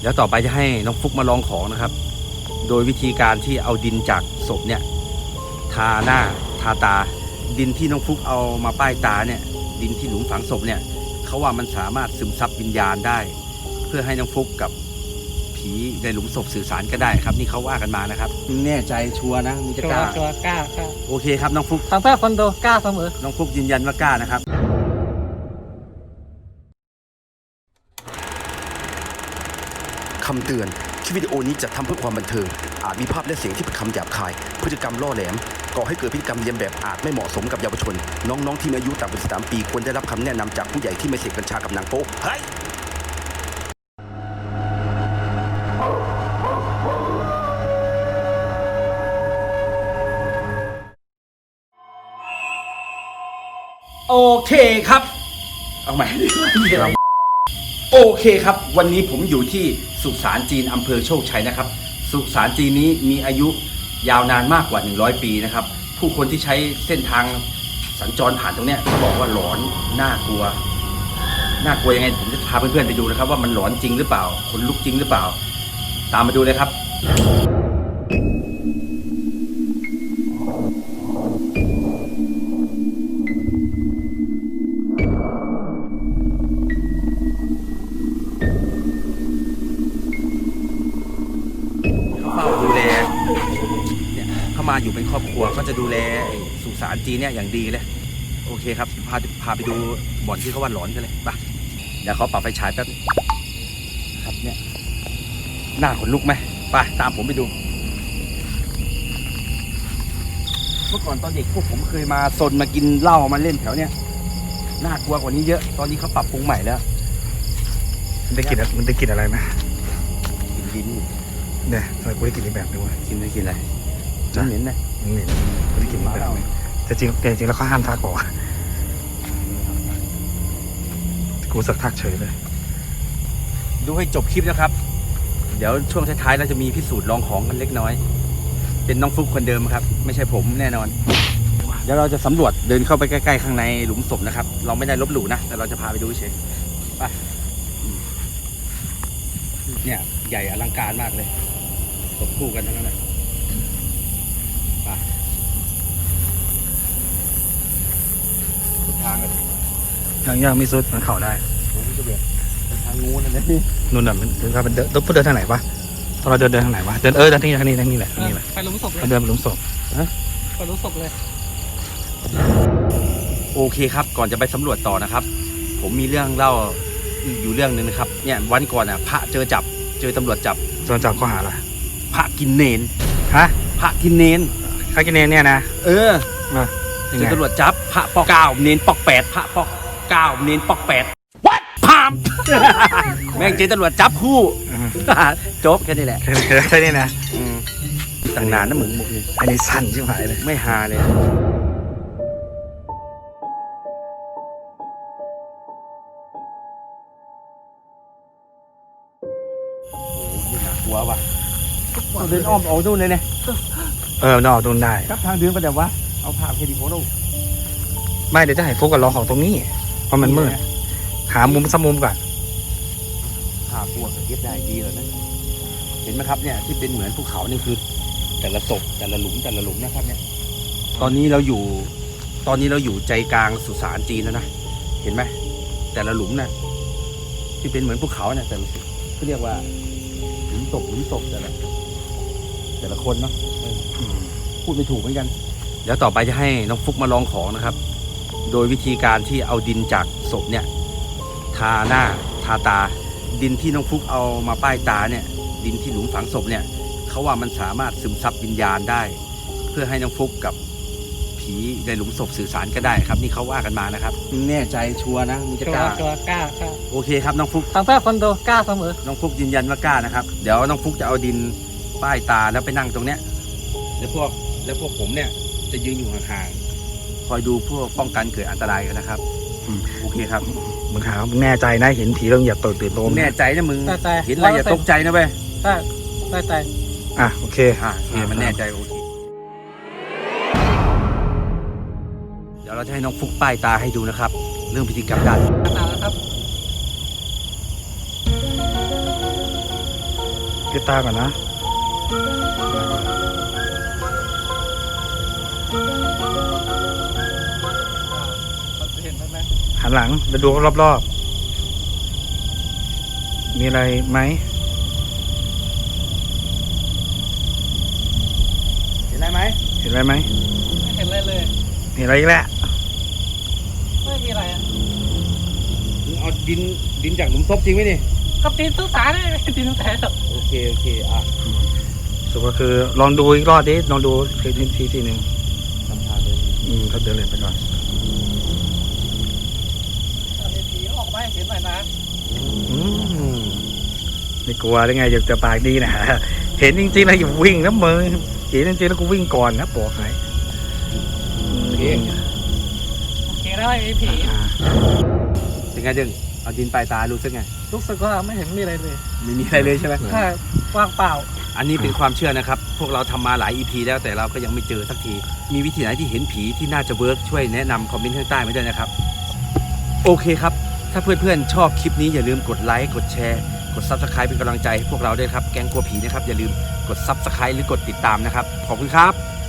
เดี๋ยวต่อไปจะให้น้องฟุกมาลองของนะครับ โดยวิธีการที่เอาดินจากศพเนี่ยทาหน้าทาตา ดินที่น้องฟุกเอามาป้ายตาเนี่ยดินที่หลุมฝังศพเนี่ยเขาว่ามันสามารถซึมซับวิญญาณได้ เพื่อให้น้องฟุกกับผีในหลุมศพสื่อสารก็ได้ครับ นี่เขาว่ากันมานะครับแน่ใจชัวร์นะมึงจะชัวกล้าร์ชัวร์กล้ากล้าโอเคครับน้องฟุกทำเพื่อคนดูกล้าเสมอ น้องฟุกยืนยันว่ากล้านะครับ คำเตือน คลิปวิดีโอนี้จัดทำเพื่อความบันเทิง อาจมีภาพและเสียงที่เป็นคำหยาบคาย พฤติกรรมล่อแหลม ก่อให้เกิดพฤติกรรมเลียนแบบอาจไม่เหมาะสมกับเยาวชน น้องๆ ที่มีอายุต่ำกว่า13ปีควรได้รับคำแนะนำจากผู้ใหญ่ที่ไม่เสพกัญชากับหนังโป๊เฮ้ยโอเคครับ เอาใหม่ โอเคครับ วันนี้ผมอยู่ที่สุสานจีนอำเภอโชคชัยนะครับ สุสานจีนนี้มีอายุยาวนานมากกว่า 100 ปีนะครับ ผู้คนที่ใช้เส้นทางสัญจรผ่านตรงเนี้ยเขาบอกว่าหลอนน่ากลัวน่ากลัวยังไงผมจะพาเพื่อนๆไปดูนะครับ ว่ามันหลอนจริงหรือเปล่าขนลุกจริงหรือเปล่า ตามมาดูเลยครับ มาอยู่เป็นครอบครัวเขาจะดูแลไอ้สุสานจีนเนี่ยอย่างดีเลยโอเคครับพาพาไปดูบ่อนที่เขาว่าหลอนกันเลยไปเดี๋ยวเขาปรับไฟฉายแป๊บนึงครับเนี่ยหน้าขนลุกไหมไปตามผมไปดู เมื่อก่อนตอนเด็กพวกผมเคยมาซนมากินเหล้ามาเล่นแถวเนี้ยน่ากลัวกว่านี้เยอะตอนนี้เขาปรับปรุงใหม่แล้วมันได้กลิ่นอะมันได้กลิ่นอะไรไหมกินดินเนี่ยทำไมกูได้กลิ่นอีกแบบนึงวะกินได้กินอะไร เหม็นๆนะมันเหม็นกูได้กลิ่นอีกแบบนึงแต่จริงแต่จริงแล้วเขาห้ามทักบอกว่ากูสักทักเฉยเลย ดูให้จบคลิปนะครับ เดี๋ยวช่วงท้ายๆเราจะมีพิสูจน์ลองของกันเล็กน้อย เป็นน้องฟุกคนเดิมครับ ไม่ใช่ผมแน่นอน เดี๋ยวเราจะสำรวจเดินเข้าไปใกล้ๆข้างในหลุมศพนะครับ เราไม่ได้ลบหลู่นะ แต่เราจะพาไปดูเฉยไปอืมเนี่ย ใหญ่อลังการมากเลยศพคู่กันทั้งนั้นนะไป ทุกทางเลยยังยังไม่สุดมันเข่าได้ผมจะเบียดไปทางงูนั่นเลยนู่นน่ะมันเดินเข้าไปเดินต้องเดินทางไหนวะตอนเราเดินเดินทางไหนวะเดินเออเดินทางนี้ทางนี้ทางนี้แหละทางนี้แหละไปหลุมศพเลยเราเดินไปหลุมศพไปหลุมศพเลย โอเคครับ ก่อนจะไปสำรวจต่อนะครับ ผมมีเรื่องเล่าอยู่เรื่องหนึ่งนะครับ เนี่ยวันก่อนอะพระเจอจับเจอตำรวจจับโดนจับข้อหาอะไรพระกินเนนฮะพระกินเนน คากินเนนเนี่ยนะเออมายังเจไงอตำรวจจับพระปอกเก้าเนนปอกแปดพระปอกเก้าเนนปอกแปดวัดพาม แม่งเจอตำรวจจับคู่อืม จบแค่นี้แหละแค่แค่แค่นี้นะอืมตั้งนานนะมึงมุกนี้อันนี้สั้นชิบหายเลย ไม่ฮาเลยโอ้โหน่ากลัวว่ะเราเดินอ้อมออกนู่นเลยเนี่ย เออนอกนู่นได้ครับทางเดินไปแต่ว่าเอาภาพเครดิโฟโต้ไม่เดี๋ยวจะให้โฟกัสลอของตรงนี้ เพราะมันมืดหามุมสักมุมก่อนภาพพวกเก็บได้ดีเลยนะเห็นไหมครับเนี่ยที่เป็นเหมือนภูเขานี่คือ แต่ละศพแต่ละหลุมแต่ละหลุมนะครับเนี่ย ตอนนี้เราอยู่ ตอนนี้เราอยู่ใจกลางสุสานจีนแล้วนะเห็นไหมแต่ละหลุมนะที่เป็นเหมือนภูเขาเนี่ยแต่ละเขาเรียกว่าหลุมศพหลุมศพแต่ละแต่ละคนเนาะ พูดไม่ถูกเหมือนกัน เดี๋ยวต่อไปจะให้น้องฟุกมาลองของนะครับ โดยวิธีการที่เอาดินจากศพเนี่ย ทาหน้าทาตา ดินที่น้องฟุกเอามาป้ายตาเนี่ย ดินที่หลุมฝังศพเนี่ยเขาว่ามันสามารถซึมซับวิญญาณได้ เพื่อให้น้องฟุกกับผีในหลุมศพสื่อสารก็ได้ครับ นี่เขาว่ากันมานะครับแน่ใจชัวร์นะมึงจะชัวกล้าร์ชัวร์กล้ากล้าโอเคครับน้องฟุกทำเพื่อคนดูกล้าเสมอน้องฟุกยืนยันว่ากล้านะครับ เดี๋ยวน้องฟุกจะเอาดินป้ายตาแล้วไปนั่งตรงเนี้ย แล้วพวกแล้วพวกผมเนี่ยจะยืนอยู่ห่างๆคอยดูพวกป้องกันเกิดอันตรายกันนะครับอืมโอเคครับมึงหามึงแน่ใจนะเห็นผีแล้วอย่าตื่นตื่นโตผมมแน่ใจนะมึงแน่ใจเห็นอะไรอย่าตกใจนะเว้ยได้ได้ใจอะโอเคอ่าโอเคมันแน่ใจโอเคเดี๋ยวเราจะให้น้องฟุกป้ายตาให้ดูนะครับ เรื่องพิธีกรรมด้าน ตาแล้วครับปิดตาก่อนนะ หมหันหลังแล้วดูรอบๆ มีอะไรไหมเห็นอะไรไหมเห็นอะไรไหมไม่เห็นอะไรเลยเห็นอะไรอีกแล้วไม่มีอะไรอะมึงเอาดินดินจากหลุมศพจริงไหมนี่ก็ตีนทุกสายเลยตีนทุกสายหรอกโอเคโอเคอะสุดก็คือลองดูอีกรอบดิลองดูทีทีทีทีหนึ่งทำทางเลยอืมก็เดินเลยไปก่อน อันนี้ผีออกมาให้เห็นหน่อยนะ อืม ไม่กลัวได้ไงอยากจะปากดีนะเห็นจริงๆแล้วอย่าวิ่งนะมึงเห็นจริงๆแล้วกูวิ่งก่อนนะบอกให้โอเคโอเคแล้วไอ้ผีอ่าเป็นไงดึงเอาดินปลายตารู้สึกไงรู้สึกว่าไม่เห็นมีอะไรเลยไม่มีอะไรเลยใช่ไหมแค่ว่างเปล่า อันนี้เป็นความเชื่อนะครับ พวกเราทำมาหลาย EP แล้วแต่เราก็ยังไม่เจอสักที มีวิธีไหนที่เห็นผีที่น่าจะเวิร์กช่วยแนะนำคอมเมนต์ข้างใต้มาด้วยนะครับ โอเคครับ ถ้าเพื่อนๆชอบคลิปนี้อย่าลืมกดไลค์กดแชร์ กด Subscribe เป็นกำลังใจให้พวกเราด้วยครับ แกงกลัวผีนะครับ อย่าลืมกด Subscribe หรือกดติดตามนะครับ ขอบคุณครับ